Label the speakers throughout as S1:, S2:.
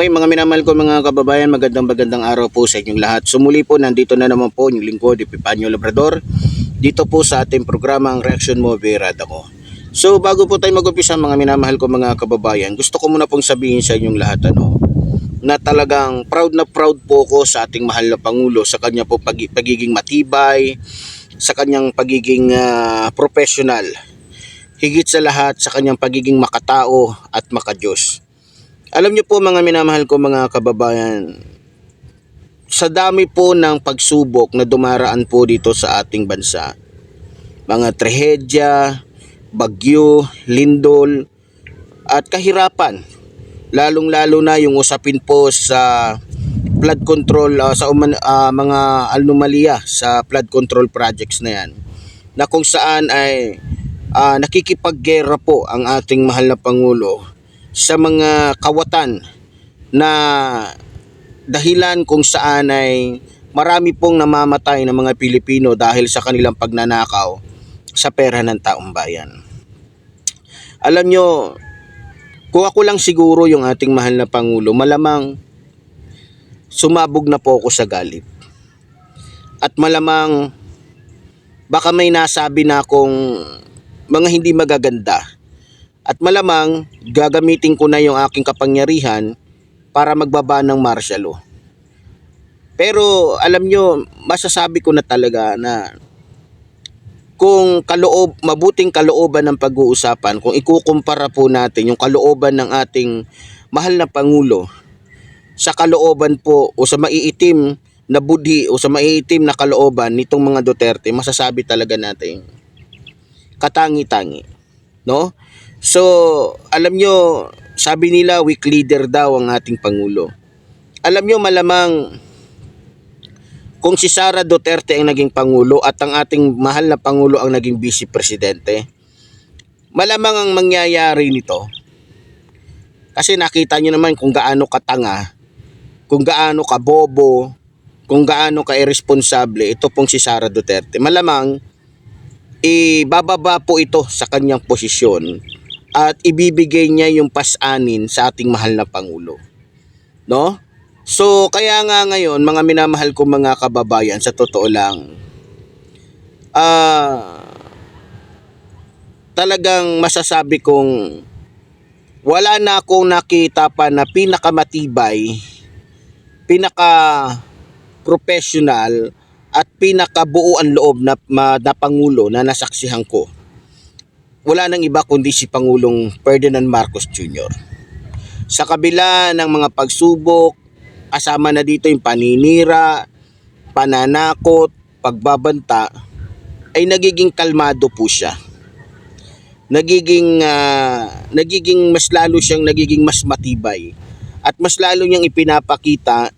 S1: Okay mga minamahal ko mga kababayan, magandang magandang araw po sa inyong lahat. Sumuli po, nandito na naman po yung lingkod, Epipanyo Labrador, dito po sa ating programang Reaction Mo, Verada mo. So bago po tayo mag-umpisa mga minamahal ko mga kababayan, gusto ko muna pong sabihin sa inyong lahat ano, na talagang proud na proud po ko sa ating mahal na Pangulo sa kanya po pag- pagiging matibay, sa kanyang pagiging ah, professional, higit sa lahat sa kanyang pagiging makatao at makadiyos. Alam niyo po mga minamahal ko mga kababayan, sa dami po ng pagsubok na dumaraan po dito sa ating bansa, mga trahedya, bagyo, lindol, at kahirapan, lalong-lalo na yung usapin po sa flood control, ah, sa uman- ah, mga anomalya sa flood control projects na yan, na kung saan ay ah, nakikipaggera po ang ating mahal na Pangulo sa mga kawatan na dahilan kung saan ay marami pong namamatay ng mga Pilipino dahil sa kanilang pagnanakaw sa pera ng taong bayan. Alam nyo, kung ako lang siguro yung ating mahal na Pangulo, malamang sumabog na po ako sa galit. At malamang baka may nasabi na akong mga hindi magaganda at malamang gagamitin ko na yung aking kapangyarihan para magbaba ng martial law. Pero alam nyo, masasabi ko na talaga na kung kaloob, mabuting kalooban ng pag-uusapan, kung ikukumpara po natin yung kalooban ng ating mahal na Pangulo sa kalooban po o sa maiitim na budhi o sa maiitim na kalooban nitong mga Duterte, masasabi talaga natin katangi-tangi. No? So, alam nyo, sabi nila weak leader daw ang ating Pangulo. Alam nyo malamang kung si Sara Duterte ang naging Pangulo at ang ating mahal na Pangulo ang naging Vice Presidente, malamang ang mangyayari nito, kasi nakita nyo naman kung gaano katanga, kung gaano kabobo, kung gaano ka irresponsable, ito pong si Sara Duterte. Malamang, ibababa po ito sa kanyang posisyon at ibibigay niya yung pasanin sa ating mahal na Pangulo. No? So, kaya nga ngayon, mga minamahal ko mga kababayan, sa totoo lang, ah, talagang masasabi kong wala na akong nakita pa na pinakamatibay, pinaka professional at pinakabuo ang loob na, na Pangulo na nasaksihan ko. Wala nang iba kundi si Pangulong Ferdinand Marcos Jr. Sa kabila ng mga pagsubok, kasama na dito yung paninira, pananakot, pagbabanta, ay nagiging kalmado po siya. Nagiging, ah, nagiging mas lalo siyang nagiging mas matibay. At mas lalo niyang ipinapakita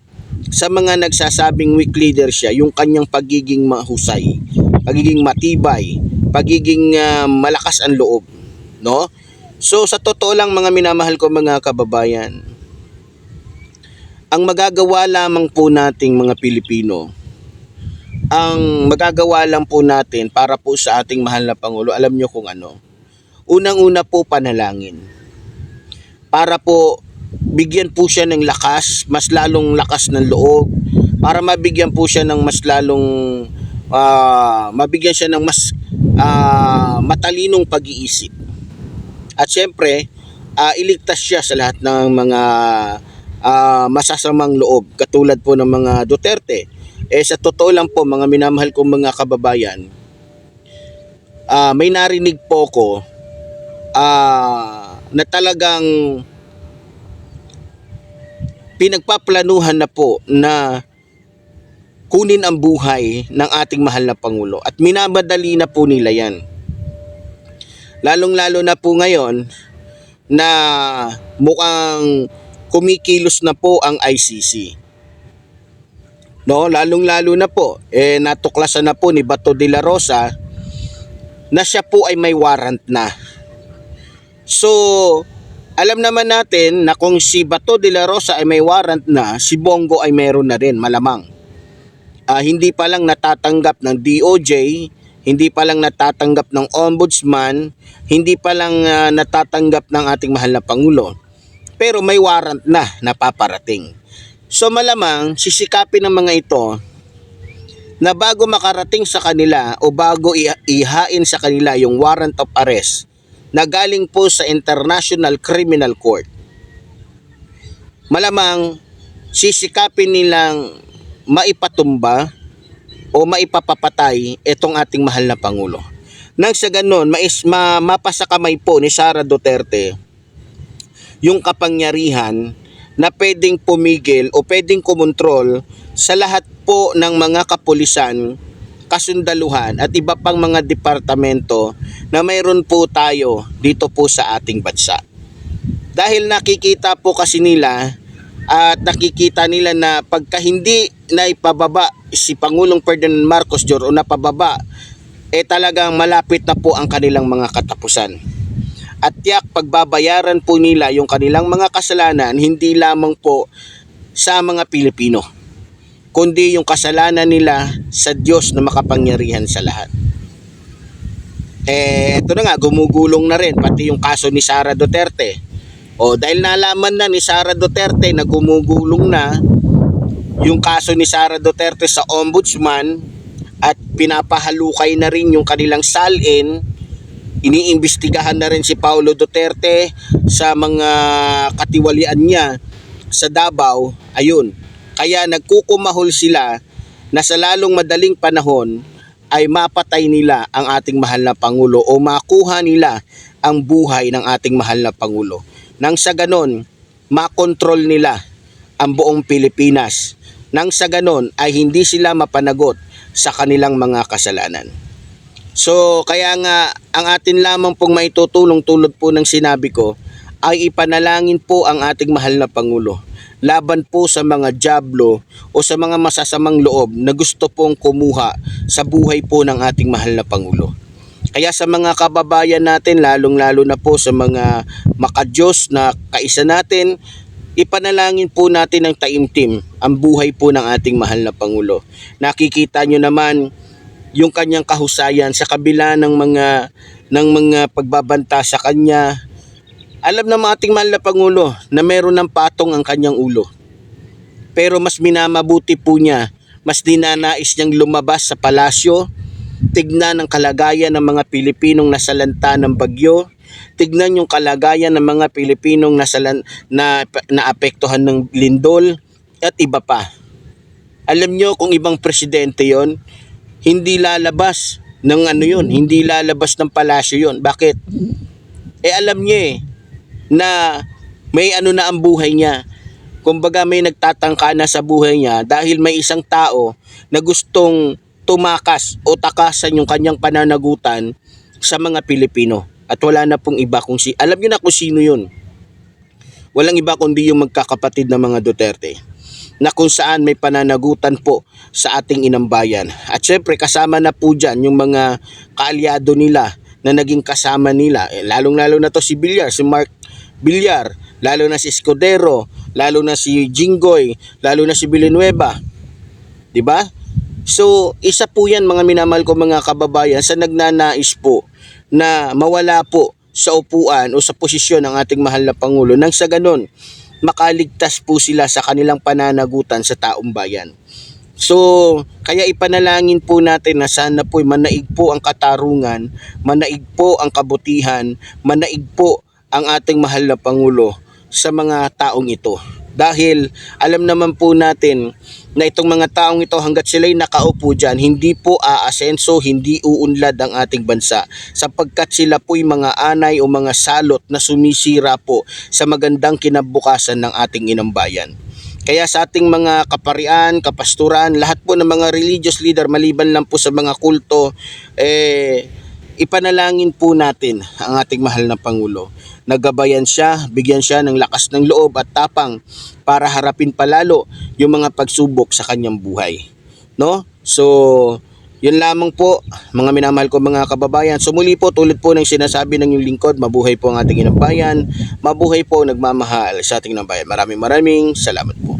S1: sa mga nagsasabing weak leader siya, yung kanyang pagiging mahusay, pagiging matibay, pagiging ah, malakas ang loob, no? So sa totoo lang mga minamahal ko mga kababayan, ang magagawa lamang po nating mga Pilipino, ang magagawa lang po natin para po sa ating mahal na Pangulo, alam nyo kung ano, unang-una po panalangin. Para po bigyan po siya ng lakas, mas lalong lakas ng loob, para mabigyan po siya ng mas lalong, ah, mabigyan siya ng mas ah, matalinong pag-iisip. At syempre, ah, iligtas siya sa lahat ng mga ah, masasamang loob katulad po ng mga Duterte. Eh sa totoo lang po mga minamahal kong mga kababayan, ah, may narinig po ko ah, na talagang pinagpaplanuhan na po na kunin ang buhay ng ating mahal na Pangulo at minamadali na po nila yan. Lalong-lalo na po ngayon na mukhang kumikilos na po ang ICC. No, lalong-lalo na po eh natuklasan na po ni Bato de la Rosa na siya po ay may warrant na. So, alam naman natin na kung si Bato de la Rosa ay may warrant na, si Bongo ay meron na rin, malamang. Ah, hindi pa lang natatanggap ng DOJ, hindi pa lang natatanggap ng Ombudsman, hindi pa lang ah, natatanggap ng ating mahal na Pangulo. pero may warrant na napaparating. So malamang sisikapin ng mga ito na bago makarating sa kanila o bago ihain sa kanila yung warrant of arrest na galing po sa International Criminal Court. Malamang sisikapin nilang maipatumba o maipapapatay itong ating mahal na Pangulo. Nang sa ganon, mais, ma, mapasa kamay po ni Sara Duterte yung kapangyarihan na pwedeng pumigil o pwedeng kumontrol sa lahat po ng mga kapulisan, kasundaluhan at iba pang mga departamento na mayroon po tayo dito po sa ating bansa. Dahil nakikita po kasi nila at nakikita nila na pagka hindi na ipababa si Pangulong Ferdinand Marcos Jr. o napababa, eh talagang malapit na po ang kanilang mga katapusan. At tiyak pagbabayaran po nila yung kanilang mga kasalanan hindi lamang po sa mga Pilipino, kundi yung kasalanan nila sa Diyos na makapangyarihan sa lahat. Eh, ito na nga, gumugulong na rin, pati yung kaso ni Sara Duterte. O dahil nalaman na ni Sara Duterte na gumugulong na yung kaso ni Sara Duterte sa ombudsman at pinapahalukay na rin yung kanilang salin, iniimbestigahan na rin si Paulo Duterte sa mga katiwalian niya sa Davao, ayun. Kaya nagkukumahol sila na sa lalong madaling panahon ay mapatay nila ang ating mahal na Pangulo o makuha nila ang buhay ng ating mahal na Pangulo. Nang sa ganon, makontrol nila ang buong Pilipinas. Nang sa ganon ay hindi sila mapanagot sa kanilang mga kasalanan. So kaya nga ang atin lamang pong maitutulong tulad po ng sinabi ko ay ipanalangin po ang ating mahal na Pangulo laban po sa mga jablo o sa mga masasamang loob na gusto pong kumuha sa buhay po ng ating mahal na Pangulo. Kaya sa mga kababayan natin, lalong-lalo na po sa mga makadiyos na kaisa natin, ipanalangin po natin ng taimtim ang buhay po ng ating mahal na Pangulo. Nakikita nyo naman yung kanyang kahusayan sa kabila ng mga ng mga pagbabanta sa kanya. Alam ng ating mahal na Pangulo na meron ng patong ang kanyang ulo. Pero mas minamabuti po niya, mas dinanais niyang lumabas sa palasyo, tignan ang kalagayan ng mga Pilipinong nasalanta ng bagyo, tignan yung kalagayan ng mga Pilipinong nasalan, na naapektuhan ng lindol at iba pa. Alam nyo kung ibang presidente yon hindi lalabas ng ano yun, hindi lalabas ng palasyo yon. Bakit? Eh alam niya eh, na may ano na ang buhay niya. Kumbaga may nagtatangka na sa buhay niya dahil may isang tao na gustong tumakas o takasan yung kanyang pananagutan sa mga Pilipino. At wala na pong iba kung si... Alam niyo na kung sino yun. Walang iba kundi yung magkakapatid ng mga Duterte na kung saan may pananagutan po sa ating inambayan. At syempre kasama na po dyan yung mga kaalyado nila na naging kasama nila. Eh, lalong-lalo na to si Villar, si Mark Villar, lalo na si Escudero, lalo na si Jinggoy, lalo na si Villanueva. 'Di ba? So, isa po 'yan mga minamahal ko mga kababayan sa nagnanais po na mawala po sa upuan o sa posisyon ng ating mahal na Pangulo nang sa ganon makaligtas po sila sa kanilang pananagutan sa taong bayan. So, kaya ipanalangin po natin na sana po manaig po ang katarungan, manaig po ang kabutihan, manaig po ang ating mahal na Pangulo sa mga taong ito. Dahil alam naman po natin na itong mga taong ito hanggat sila'y nakaupo dyan, hindi po aasenso, hindi uunlad ang ating bansa sapagkat sila po'y mga anay o mga salot na sumisira po sa magandang kinabukasan ng ating inambayan. Kaya sa ating mga kaparian, kapasturan, lahat po ng mga religious leader maliban lang po sa mga kulto, eh, ipanalangin po natin ang ating mahal na Pangulo. Nagabayan siya, bigyan siya ng lakas ng loob at tapang para harapin palalo yung mga pagsubok sa kanyang buhay. No? So, yun lamang po, mga minamahal ko mga kababayan. So muli po, tulad po ng sinasabi ng yung lingkod, mabuhay po ang ating inambayan, mabuhay po nagmamahal sa ating inambayan. Maraming maraming salamat po.